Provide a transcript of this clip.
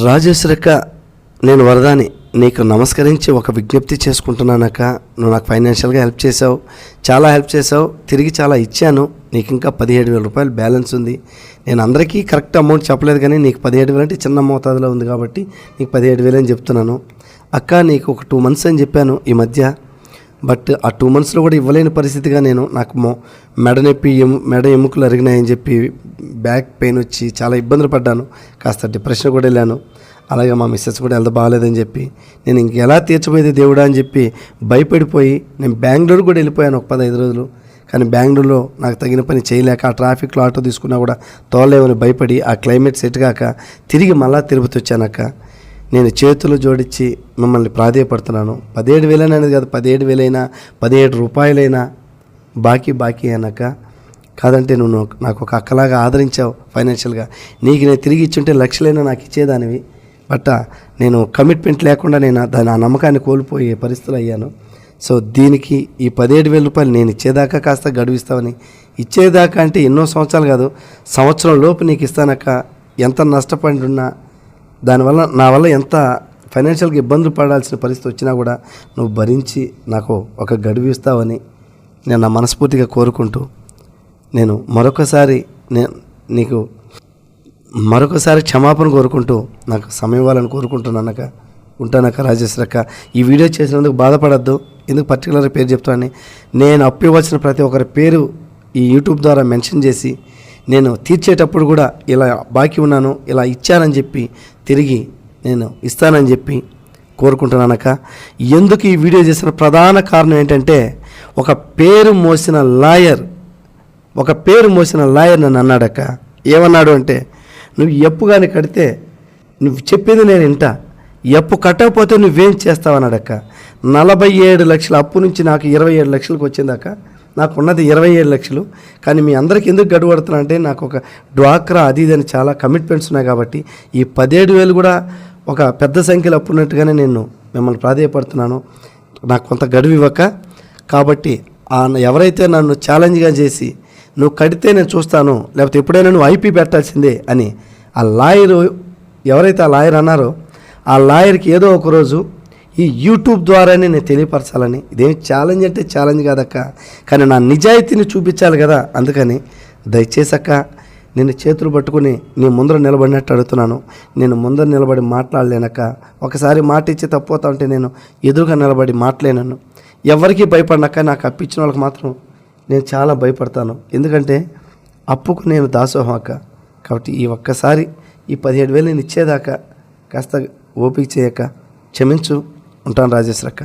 రాజేశ్వరక్క నేను వరదాని నీకు నమస్కరించి ఒక విజ్ఞప్తి చేసుకుంటున్నానక్క. నువ్వు నాకు ఫైనాన్షియల్గా హెల్ప్ చేసావు చాలా హెల్ప్ చేసావు తిరిగి చాలా ఇచ్చాను. నీకు ఇంకా పదిహేడు వేల రూపాయలు బ్యాలెన్స్ ఉంది. నేను అందరికీ కరెక్ట్ అమౌంట్ చెప్పలేదు కానీ నీకు పదిహేడు వేలు అంటే చిన్న మోతాదులో ఉంది కాబట్టి నీకు పదిహేడు వేలు అని చెప్తున్నాను. అక్క నీకు ఒక టూ మంత్స్ అని చెప్పాను ఈ మధ్య. బట్ ఆ టూ మంత్స్లో కూడా ఇవ్వలేని పరిస్థితిగా నేను నాకు మెడ నొప్పి ఎము మెడ ఎముకలు అరిగినాయని చెప్పి బ్యాక్ పెయిన్ వచ్చి చాలా ఇబ్బందులు పడ్డాను. కాస్త డిప్రెషన్ కూడా వెళ్ళాను. అలాగే మా మిస్సెస్ కూడా వెళ్తా బాగాలేదని చెప్పి నేను ఇంకెలా తీర్చబోయేది దేవుడా అని చెప్పి భయపడిపోయి నేను బెంగళూరు కూడా వెళ్ళిపోయాను ఒక పదహైదు రోజులు. కానీ బెంగళూరులో నాకు తగిన పని చేయలేక ఆ ట్రాఫిక్లో ఆటో తీసుకున్నా కూడా తోలేమని భయపడి ఆ క్లైమేట్ సెట్ కాక తిరిగి మళ్ళా తిరుపతి వచ్చానక్క. నేను చేతులు జోడించి మిమ్మల్ని ప్రాధేయపడుతున్నాను. పదిహేడు వేలైనా అనేది కాదు పదిహేడు వేలైనా పదిహేడు రూపాయలైనా. బాకీ బాకీ అనక కాదంటే నువ్వు నాకు- ఒక అక్కలాగా ఆదరించావు ఫైనాన్షియల్గా. నీకు నేను తిరిగి ఇచ్చుంటే లక్షలైనా నాకు ఇచ్చేదానివి. బట్ నేను కమిట్మెంట్ లేకుండా నేను దాని ఆ నమ్మకాన్ని కోల్పోయే పరిస్థితులు అయ్యాను. సో దీనికి ఈ పదిహేడు వేల రూపాయలు నేను ఇచ్చేదాకా కాస్త గడువిస్తావని. ఇచ్చేదాకా అంటే ఎన్నో సంవత్సరాలు కాదు సంవత్సరం లోపు నీకు ఇస్తానక్క. ఎంత నష్టపడి ఉన్నా దానివల్ల నా వల్ల ఎంత ఫైనాన్షియల్గా ఇబ్బందులు పడాల్సిన పరిస్థితి వచ్చినా కూడా నువ్వు భరించి నాకు ఒక గడువు ఇస్తావని నేను నా మనస్ఫూర్తిగా కోరుకుంటూ నేను మరొకసారి నేను నీకు మరొకసారి క్షమాపణ కోరుకుంటూ నాకు సమయం ఇవ్వాలని కోరుకుంటున్నానక ఉంటానక్క రాజేశ్వరక్క ఈ వీడియో చేసినందుకు బాధపడద్దు. ఎందుకు పర్టికులర్ పేరు చెప్తానని? నేను అప్పు ఇవ్వాల్సిన ప్రతి ఒక్కరి పేరు ఈ యూట్యూబ్ ద్వారా మెన్షన్ చేసి నేను తీర్చేటప్పుడు కూడా ఇలా బాకీ ఉన్నాను ఇలా ఇచ్చానని చెప్పి తిరిగి నేను ఇస్తానని చెప్పి కోరుకుంటున్నానక్క. ఎందుకు ఈ వీడియో చేసిన ప్రధాన కారణం ఏంటంటే ఒక పేరు మోసిన లాయర్ ఒక పేరు మోసిన లాయర్ నన్ను అన్నాడక్క. ఏమన్నాడు అంటే నువ్వు ఎప్పు కానీ కడితే నువ్వు చెప్పింది నేను వింటా. ఎప్పు కట్టకపోతే నువ్వేం చేస్తావు అన్నాడక్క నలభై ఏడు లక్షల అప్పు నుంచి నాకు ఇరవై ఏడు లక్షలకు వచ్చిందాక నాకున్నది ఇరవై ఏడు లక్షలు. కానీ మీ అందరికి ఎందుకు గడువు పడుతున్నా అంటే నాకు ఒక డ్వాక్రా అది ఇది అని చాలా కమిట్మెంట్స్ ఉన్నాయి కాబట్టి ఈ పదిహేడు వేలు కూడా ఒక పెద్ద సంఖ్యలో అప్పున్నట్టుగానే నేను మిమ్మల్ని ప్రాధాయపడుతున్నాను. నాకు కొంత గడువు ఇవ్వక. కాబట్టి ఆ ఎవరైతే నన్ను ఛాలెంజ్గా చేసి నువ్వు కడితే నేను చూస్తాను లేకపోతే ఎప్పుడైనా నువ్వు ఐపీ పెట్టాల్సిందే అని ఆ లాయరు ఎవరైతే ఆ లాయర్ అన్నారో ఆ లాయర్కి ఏదో ఒక రోజు ఈ యూట్యూబ్ ద్వారానే నేను తెలియపరచాలని. ఇదేమి ఛాలెంజ్ అంటే ఛాలెంజ్ కాదక్క. కానీ నా నిజాయితీని చూపించాలి కదా. అందుకని దయచేసి అక్క నేను చేతులు పట్టుకుని నీ ముందర నిలబడినట్టు అడుగుతున్నాను. నేను ముందర నిలబడి మాట్లాడలేనక్క. ఒకసారి మాట ఇచ్చి తప్పోతా ఉంటే నేను ఎదురుగా నిలబడి మాట్లాడినాను ఎవరికీ భయపడినాక నాకు అప్పించిన వాళ్ళకి మాత్రం నేను చాలా భయపడతాను. ఎందుకంటే అప్పుకు నేను దాసోహం అక్క. కాబట్టి ఈ ఒక్కసారి ఈ పదిహేడు వేలు నేను ఇచ్చేదాకా కాస్త ఓపిక చేయక క్షమించు. ఉంటాను రాజేశ్వరక్క.